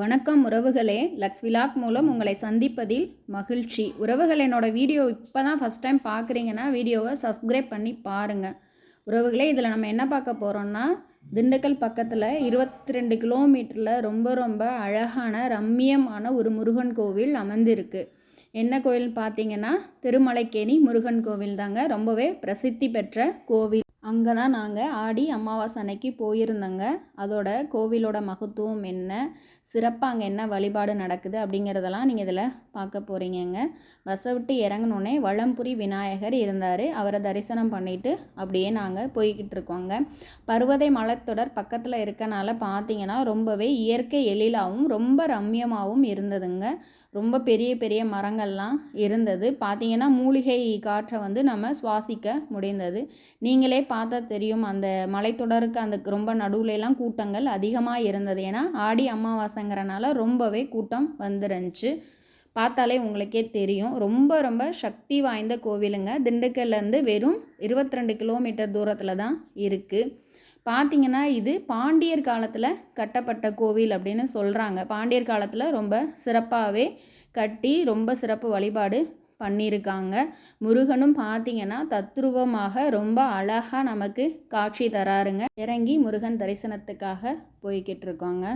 வணக்கம் உறவுகளே. Lux vlog மூலம் உங்களை சந்திப்பதில் மகிழ்ச்சி. உறவுகள் என்னோடய வீடியோ இப்போ தான் ஃபஸ்ட் டைம் பார்க்குறீங்கன்னா வீடியோவை சப்ஸ்கிரைப் பண்ணி பாருங்கள் உறவுகளே இதில் நம்ம என்ன பார்க்க போகிறோம்னா திண்டுக்கல் பக்கத்தில் இருபத்தி ரெண்டு கிலோமீட்டரில் ரொம்ப ரொம்ப அழகான ரம்மியமான ஒரு முருகன் கோவில் அமர்ந்திருக்கு என்ன கோவில் பார்த்தீங்கன்னா திருமலைக்கேணி முருகன் கோவில் தாங்க. ரொம்பவே பிரசித்தி பெற்ற கோவில். அங்கே தான் நாங்கள் ஆடி அமாவாசை அன்னைக்கு போயிருந்தோங்க. அதோட கோவிலோட மகத்துவம் என்ன? சிறப்பாக அங்கே என்ன வழிபாடு நடக்குது அப்படிங்கிறதெல்லாம் நீங்கள் இதில் பார்க்க போகிறீங்கங்க பஸ்ஸை விட்டு இறங்கினோடனே வளம்புரி விநாயகர் இருந்தார். அவரை தரிசனம் பண்ணிவிட்டு அப்படியே நாங்கள் போய்கிட்டு இருக்கோங்க. பருவதை மலைத்தொடர் பக்கத்தில் இருக்கனால பார்த்தீங்கன்னா ரொம்பவே இயற்கை எழிலாகவும் ரொம்ப ரம்யமாகவும் இருந்ததுங்க. ரொம்ப பெரிய பெரிய மரங்கள்லாம் இருந்தது. பார்த்தீங்கன்னா மூலிகை காற்றை வந்து நம்ம சுவாசிக்க முடிந்தது. நீங்களே பார்த்தா தெரியும் அந்த மலைத்தொடருக்கு அந்த ரொம்ப நடுவுலலாம் கூட்டங்கள் அதிகமாக இருந்தது. ஏன்னா ஆடி அமாவாசை அமாவாசைங்கிறனால ரொம்பவே கூட்டம் வந்துருந்துச்சு. பார்த்தாலே உங்களுக்கே தெரியும். ரொம்ப ரொம்ப சக்தி வாய்ந்த கோவிலுங்க. திண்டுக்கல்லேருந்து வெறும் இருபத்தி ரெண்டு கிலோமீட்டர் தூரத்தில் தான் இருக்குது பார்த்திங்கன்னா இது பாண்டியர் காலத்தில் கட்டப்பட்ட கோவில் அப்படின்னு சொல்கிறாங்க பாண்டியர் காலத்தில் ரொம்ப சிறப்பாகவே கட்டி ரொம்ப சிறப்பு வழிபாடு பண்ணியிருக்காங்க. முருகனும் பார்த்தீங்கன்னா தத்ரூபமாக ரொம்ப அழகாக நமக்கு காட்சி தராருங்க. இறங்கி முருகன் தரிசனத்துக்காக போய்கிட்டு இருக்கோங்க.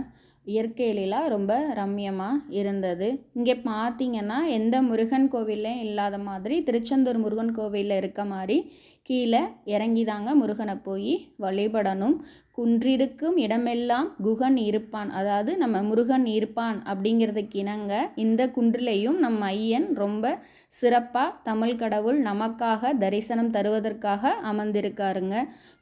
இயற்கையிலாம் ரொம்ப ரம்யமாக இருந்தது. இங்கே பார்த்தீங்கன்னா எந்த முருகன் கோவில்லையும் இல்லாத மாதிரி திருச்செந்தூர் முருகன் கோவிலில் இருக்க மாதிரி கீழே இறங்கி தாங்க முருகனை போய் வழிபடணும். குன்றிருக்கும் இடமெல்லாம் குகன் இருப்பான். அதாவது நம்ம முருகன் இருப்பான் அப்படிங்கிறதுக்கு இணங்க இந்த குன்றிலையும் நம்ம ஐயன் ரொம்ப சிறப்பாக தமிழ் கடவுள் நமக்காக தரிசனம் தருவதற்காக அமர்ந்திருக்காருங்க.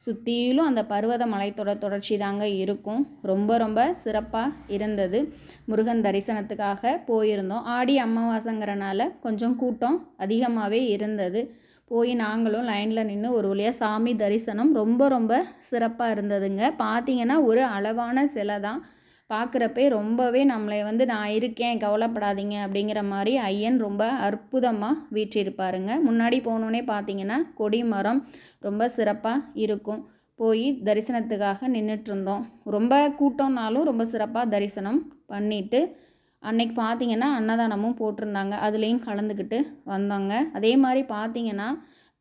சுற்றியிலும் அந்த பர்வத மலைத்தொட தொடர்ச்சி தாங்க இருக்கும். ரொம்ப ரொம்ப சிறப்பாக இருந்தது. முருகன் தரிசனத்துக்காக போயிருந்தோம். ஆடி அமாவாசைங்கிறனால கொஞ்சம் கூட்டம் அதிகமாகவே இருந்தது. போய் நாங்களும் லைனில் நின்று ஒரு வழியாக சாமி தரிசனம் ரொம்ப ரொம்ப சிறப்பாக இருந்ததுங்க. பார்த்தீங்கன்னா ஒரு அளவான சிலை தான். பார்க்குறப்பே ரொம்பவே நம்மளை வந்து நான் இருக்கேன் கவலைப்படாதீங்க அப்படிங்கிற மாதிரி ஐயன் ரொம்ப அற்புதமாக வீற்றிருப்பாருங்க. முன்னாடி போனோடனே பார்த்தீங்கன்னா கொடி மரம் ரொம்ப சிறப்பாக இருக்கும். போய் தரிசனத்துக்காக நின்றுட்டு இருந்தோம். ரொம்ப கூட்டம்னாலும் ரொம்ப சிறப்பாக தரிசனம் பண்ணிவிட்டு அன்னைக்கு பார்த்தீங்கன்னா அன்னதானமும் போட்டிருந்தாங்க. அதுலேயும் கலந்துக்கிட்டு வந்தாங்க. அதே மாதிரி பார்த்தீங்கன்னா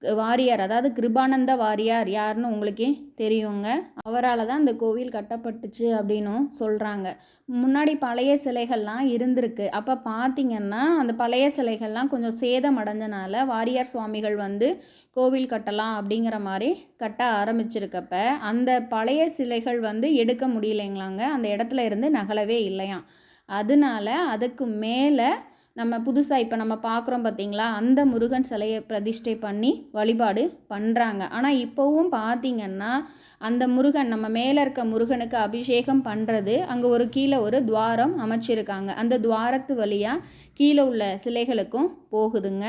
வாரியார் அதாவது கிருபானந்த வாரியார் யாருன்னு உங்களுக்கே தெரியுங்க. அவரால் தான் இந்த கோவில் கட்டப்பட்டுச்சு அப்படின்னும் சொல்கிறாங்க முன்னாடி பழைய சிலைகள்லாம் இருந்திருக்கு. அப்போ பார்த்தீங்கன்னா அந்த பழைய சிலைகள்லாம் கொஞ்சம் சேதம் அடைஞ்சனால வாரியார் சுவாமிகள் வந்து கோவில் கட்டலாம் அப்படிங்கிற மாதிரி கட்ட ஆரம்பிச்சிருக்கப்ப அந்த பழைய சிலைகள் வந்து எடுக்க முடியலைங்களாங்க. அந்த இடத்துல இருந்து நகலவே இல்லையாம். அதனால அதுக்கு மேலே நம்ம புதுசாக இப்போ நம்ம பார்க்குறோம் பார்த்தீங்களா அந்த முருகன் சிலையை பிரதிஷ்டை பண்ணி வழிபாடு பண்ணுறாங்க ஆனால் இப்போவும் பார்த்திங்கன்னா அந்த முருகன் நம்ம மேலே இருக்க முருகனுக்கு அபிஷேகம் பண்ணுறது அங்கே ஒரு கீழே ஒரு துவாரம் அமைச்சிருக்காங்க. அந்த துவாரத்து வழியாக கீழே உள்ள சிலைகளுக்கும் போகுதுங்க.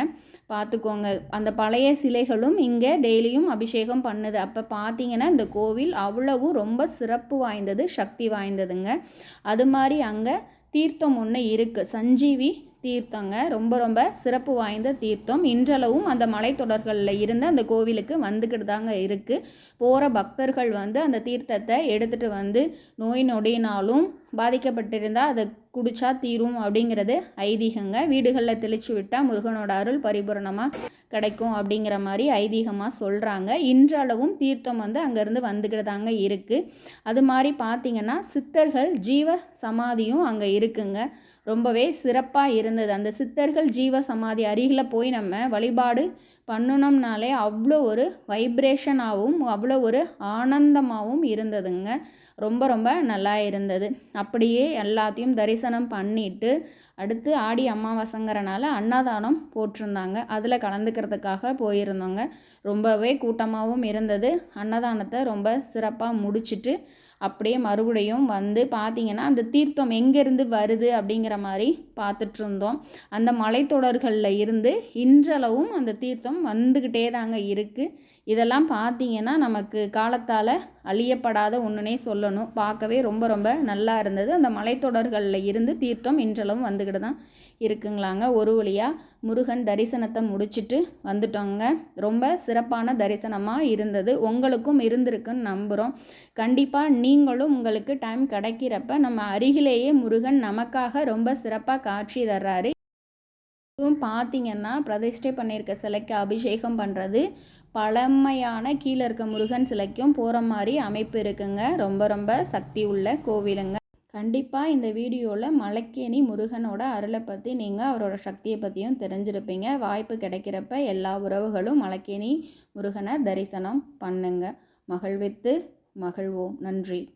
பார்த்துக்கோங்க அந்த பழைய சிலைகளும் இங்கே டெய்லியும் அபிஷேகம் பண்ணுது. அப்போ பார்த்தீங்கன்னா இந்த கோவில் அவ்வளவும் ரொம்ப சிறப்பு வாய்ந்தது சக்தி வாய்ந்ததுங்க. அது மாதிரி அங்கே தீர்த்தம் ஒன்று இருக்குது சஞ்சீவி தீர்த்தங்க. ரொம்ப ரொம்ப சிறப்பு வாய்ந்த தீர்த்தம். இன்றளவும் அந்த மலைத்தொடர்களில் இருந்து அந்த கோவிலுக்கு வந்துக்கிட்டு தாங்க இருக்குது போகிற பக்தர்கள் வந்து அந்த தீர்த்தத்தை எடுத்துகிட்டு வந்து நோய் நொடினாலும் பாதிக்கப்பட்டிருந்தால் அதை குடிச்சா தீரும் அப்படிங்கிறது ஐதீகங்க. வீடுகளில் தெளிச்சு விட்டால் முருகனோட அருள் பரிபூரணமாக கிடைக்கும் அப்படிங்கிற மாதிரி ஐதீகமாக சொல்கிறாங்க இன்றளவும் தீர்த்தம் வந்து அங்கேருந்து வந்துக்கிட்டு தாங்க இருக்குது அது மாதிரி பார்த்திங்கன்னா சித்தர்கள் ஜீவ சமாதியும் அங்கே இருக்குங்க. ரொம்பவே சிறப்பாக இருந்தது. அந்த சித்தர்கள் ஜீவ சமாதி அருகில் போய் நம்ம வழிபாடு பண்ணணும்னாலே அவ்வளோ ஒரு வைப்ரேஷனாகவும் அவ்வளோ ஒரு ஆனந்தமாகவும் இருந்ததுங்க. ரொம்ப ரொம்ப நல்லா இருந்தது. அப்படியே எல்லாத்தையும் தரிசனம் பண்ணிவிட்டு அடுத்து ஆடி அமாவாசைங்கிறனால அன்னதானம் போட்டிருந்தாங்க. அதில் கலந்துக்கிறதுக்காக போயிருந்தோங்க. ரொம்பவே கூட்டமாகவும் இருந்தது. அன்னதானத்தை ரொம்ப சிறப்பாக முடிச்சுட்டு அப்படியே மறுபடியும் வந்து பார்த்திங்கன்னா அந்த தீர்த்தம் எங்கேருந்து வருது அப்படிங்கிற மாதிரி பார்த்துட்ருந்தோம். அந்த மலைத்தொடர்களில் இருந்து இன்றளவும் அந்த தீர்த்தம் வந்துக்கிட்டே தாங்க இருக்குது இதெல்லாம் பார்த்தீங்கன்னா நமக்கு காலத்தால் அழியப்படாத ஒன்றுனே சொல்லணும். பார்க்கவே ரொம்ப ரொம்ப நல்லா இருந்தது. அந்த மலைத்தொடர்களில் இருந்து தீர்த்தம் இன்றளவும் வந்துக்கிட்டு தான் இருக்குங்களாங்க. ஒரு வழியாக முருகன் தரிசனத்தை முடிச்சுட்டு வந்துட்டோங்க. ரொம்ப சிறப்பான தரிசனமாக இருந்தது. உங்களுக்கும் இருந்திருக்குன்னு நம்புகிறோம் கண்டிப்பாக நீ நீங்களும் உங்களுக்கு டைம் கிடைக்கிறப்ப நம்ம அருகிலேயே முருகன் நமக்காக ரொம்ப சிறப்பாக காட்சி தர்றாரு. இதுவும் பார்த்தீங்கன்னா பிரதிஷ்டை பண்ணியிருக்க சிலைக்கு அபிஷேகம் பண்ணுறது பழமையான கீழே இருக்க முருகன் சிலைக்கும் போகிற மாதிரி அமைப்பு இருக்குங்க. ரொம்ப ரொம்ப சக்தி உள்ள கோவிலுங்க. கண்டிப்பாக இந்த வீடியோவில் மலைக்கேணி முருகனோட அருளை பற்றி நீங்கள் அவரோட சக்தியை பற்றியும் தெரிஞ்சிருப்பீங்க. வாய்ப்பு கிடைக்கிறப்ப எல்லா உறவுகளும் மலைக்கேணி முருகனை தரிசனம் பண்ணுங்க. மகிழ்வித்து மகிழ்வோம். நன்றி.